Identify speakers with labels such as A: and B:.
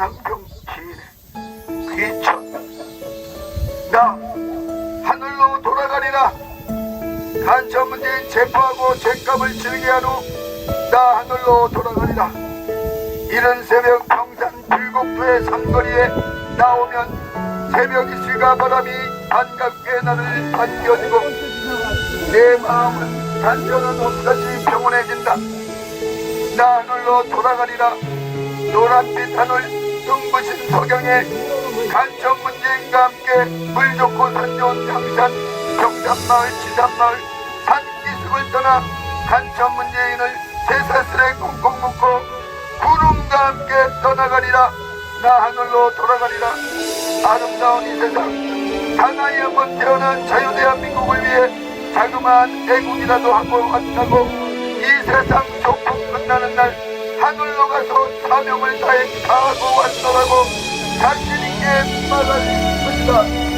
A: 한평 기인의 귀천 나 하늘로 돌아가리라. 간첩 문재인 체포하고 죄값을 치르게 한 후 나 하늘로 돌아가리라. 이른 새벽 평산 불국도의 삼거리에 나오면 새벽 이슬과 바람이 반갑게 나를 반겨주고 내 마음은 단전은 없다시 평온해진다. 나 하늘로 돌아가리라 노란빛 하늘 눈부신 석양에 간첩 문재인과 함께 물 좋고 산 좋은 양산 경산마을 지산마을 산기슭을 떠나 간첩 문재인을 새사슬에 꽁꽁 묶고 구름과 함께 떠나가리라. 나 하늘로 돌아가리라. 아름다운 이 세상 하나에 한번 태어난 자유대한민국을 위해 자그마한 애국이라도 하고 왔다고 이 세상 조금 끝나는 날 하늘로 가서 사명을 다해 가고 왔더라고. 있게 말할 것이다